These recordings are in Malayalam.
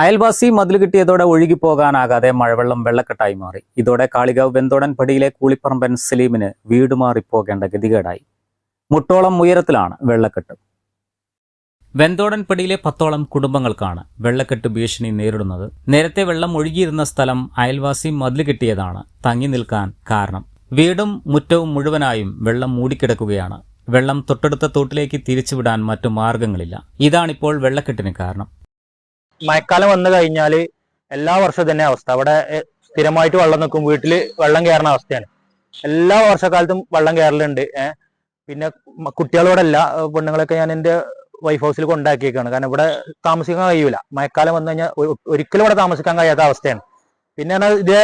അയൽവാസി മതിൽ കിട്ടിയതോടെ ഒഴുകിപ്പോകാനാകാതെ മഴവെള്ളം വെള്ളക്കെട്ടായി മാറി. ഇതോടെ കാളികാവ് വെന്തോടൻ പടിയിലെ കൂളിപ്പറമ്പൻ സലീമിന് വീട് മാറിപ്പോകേണ്ട ഗതികേടായി. മുട്ടോളം ഉയരത്തിലാണ് വെള്ളക്കെട്ട്. വെന്തോടൻ പടിയിലെ പത്തോളം കുടുംബങ്ങൾക്കാണ് വെള്ളക്കെട്ട് ഭീഷണി നേരിടുന്നത്. നേരത്തെ വെള്ളം ഒഴുകിയിരുന്ന സ്ഥലം അയൽവാസി മതിൽ കിട്ടിയതാണ് തങ്ങി നിൽക്കാൻ കാരണം. വീടും മുറ്റവും മുഴുവനായും വെള്ളം മൂടിക്കിടക്കുകയാണ്. വെള്ളം തൊട്ടടുത്ത തോട്ടിലേക്ക് തിരിച്ചുവിടാൻ മറ്റു മാർഗങ്ങളില്ല. ഇതാണിപ്പോൾ വെള്ളക്കെട്ടിന് കാരണം. മഴക്കാലം വന്നു കഴിഞ്ഞാൽ എല്ലാ വർഷവും തന്നെ അവസ്ഥ. അവിടെ സ്ഥിരമായിട്ട് വെള്ളം നിൽക്കും. വീട്ടിൽ വെള്ളം കയറുന്ന അവസ്ഥയാണ്. എല്ലാ വർഷക്കാലത്തും വെള്ളം കയറലുണ്ട് ഏഹ് പിന്നെ കുട്ടികളോടല്ല പെണ്ണുങ്ങളൊക്കെ ഞാൻ എന്റെ വൈഫ് ഹൗസിൽ കൊണ്ടാക്കിയേക്കാണ്. കാരണം ഇവിടെ താമസിക്കാൻ കഴിയൂല. മഴക്കാലം വന്നു കഴിഞ്ഞാൽ ഒരിക്കലും ഇവിടെ താമസിക്കാൻ കഴിയാത്ത അവസ്ഥയാണ്. പിന്നെ ഇതേ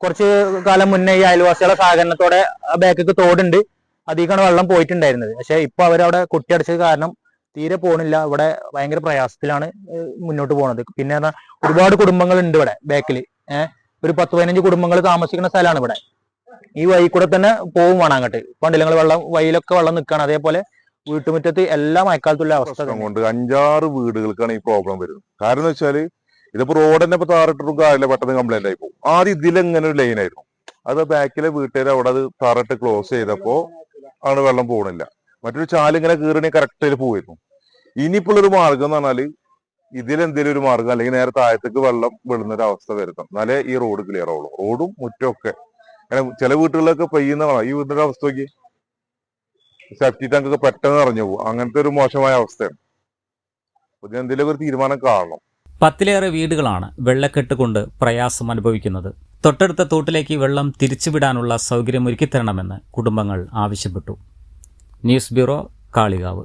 കുറച്ച് കാലം മുന്നേ ഈ അയൽവാസികളുടെ സഹകരണത്തോടെ ബാക്കിക്ക് തോടുണ്ട്. അധികമാണ് വെള്ളം പോയിട്ടുണ്ടായിരുന്നത്. പക്ഷെ ഇപ്പൊ അവരവിടെ കുട്ടിയടച്ചത് കാരണം തീരെ പോണില്ല. ഇവിടെ ഭയങ്കര പ്രയാസത്തിലാണ് മുന്നോട്ട് പോണത്. പിന്നെ ഒരുപാട് കുടുംബങ്ങൾ ഉണ്ട് ഇവിടെ ബാക്കിൽ ഏഹ് ഒരു പത്ത് പതിനഞ്ച് കുടുംബങ്ങൾ താമസിക്കുന്ന സ്ഥലമാണ് ഇവിടെ. ഈ വഴി കൂടെ തന്നെ പോവും വേണം അങ്ങോട്ട്. പണ്ടില്ല നിങ്ങൾ വെള്ളം വഴിയിലൊക്കെ വെള്ളം നിൽക്കുകയാണ് അതേപോലെ വീട്ടുമുറ്റത്ത് എല്ലാ മഴക്കാലത്തുള്ള അവസ്ഥ കൊണ്ട് അഞ്ചാറ് വീടുകൾക്കാണ് ഈ പ്രോബ്ലം വരുന്നത്. കാരണം എന്ന് വെച്ചാൽ ഇതിപ്പോ റോഡ് തന്നെ ഇപ്പൊ താറിട്ടിട്ടും കാര്യമില്ല. പെട്ടെന്ന് കംപ്ലൈന്റ് ആയി പോകും. ആദ്യം ഇതിലെങ്ങനെ ഒരു ലൈൻ ആയിരുന്നു? അത് ബാക്കിലെ വീട്ടുകാർ അവിടെ അത് താറിട്ട് ക്ലോസ് ചെയ്തപ്പോ ആണ് വെള്ളം പോകണില്ല മറ്റൊരു ചാലിങ്ങനെ കീറണി കറക്റ്റ് പോയിരുന്നു ഇനിയിപ്പോൾ ഒരു മാർഗം എന്ന് പറഞ്ഞാൽ ഇതിലെന്തെങ്കിലും ഒരു മാർഗം അല്ലെങ്കിൽ നേരെ താഴത്തേക്ക് വെള്ളം വിടുന്ന ഒരു അവസ്ഥ വരുത്തണം എന്നാലേ ഈ റോഡ് ക്ലിയർ ആവുള്ളൂ. റോഡും മുറ്റമൊക്കെ കാരണം ചില വീട്ടുകളിലൊക്കെ പെയ്യുന്ന ഈ വീടിന്റെ അവസ്ഥ നോക്കി. സെഫ്റ്റി ടാങ്ക് ഒക്കെ പെട്ടെന്ന് നിറഞ്ഞു പോകും. അങ്ങനത്തെ ഒരു മോശമായ അവസ്ഥയാണ്. ഇതിനെന്തെങ്കിലും ഒരു തീരുമാനം കാണണം. പത്തിലേറെ വീടുകളാണ് വെള്ളക്കെട്ട് കൊണ്ട് പ്രയാസം അനുഭവിക്കുന്നത്. തൊട്ടടുത്ത തോട്ടിലേക്ക് വെള്ളം തിരിച്ചുവിടാനുള്ള സൗകര്യം ഒരുക്കിത്തരണമെന്ന് കുടുംബങ്ങൾ ആവശ്യപ്പെട്ടു. News bureau Kalikavu.